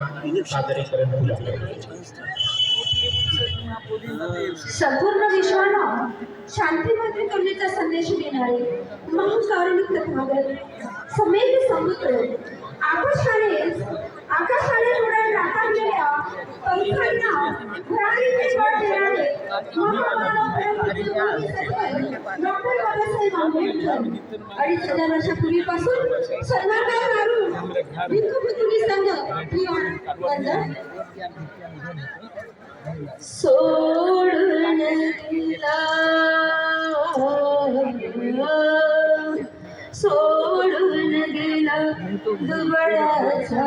सादरीकरण केलं संपूर्ण विश्वाला शांतीमध्ये करण्याचा संदेश देणारे महाकारुणिक तथागत समेत समुद्र आकाशाने आकाशाने उडान राखावलेल्या पंखांना भरारीचे वाट देणारे महामानव परमपूज्य सद्गुरू अडीच हजार वर्षापूर्वीपासून सन्मानकार मारून भिक्खुपुत्री संघ ही वंदन सोडून गेला सोडून गेला दुबळाचा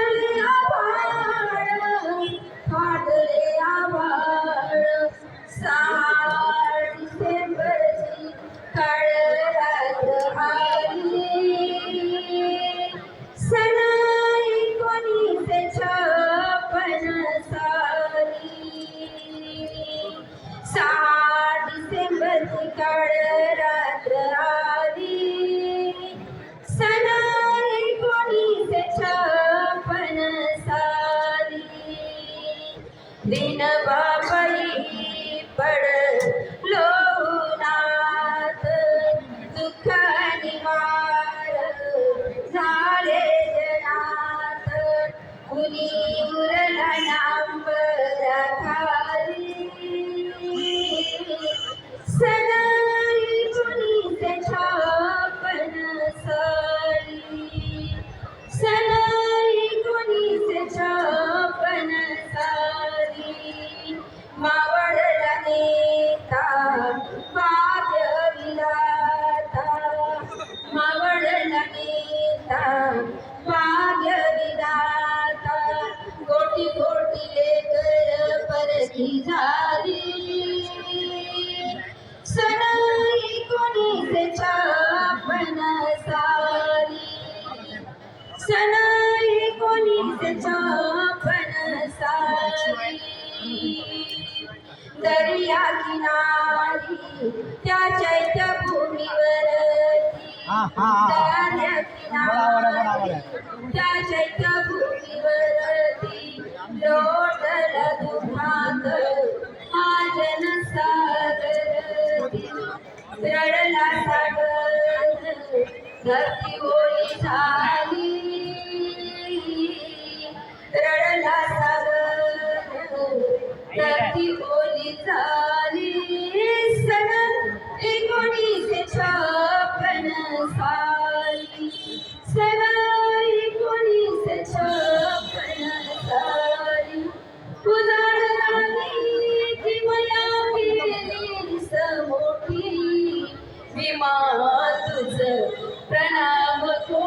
दिन बाबाई पडलो नाथ दुःख निवार झाले जनात. कुणी सारी सनाई कोणी त्याच्या सारी दर्या किनारी त्या चैत्य भूमीवर दर्या किनारी त्या चैत्य भूमीवरती लोटल दुखात हा जनसागर रडला धरती ओली झाली. रडला तुझ प्रणाम को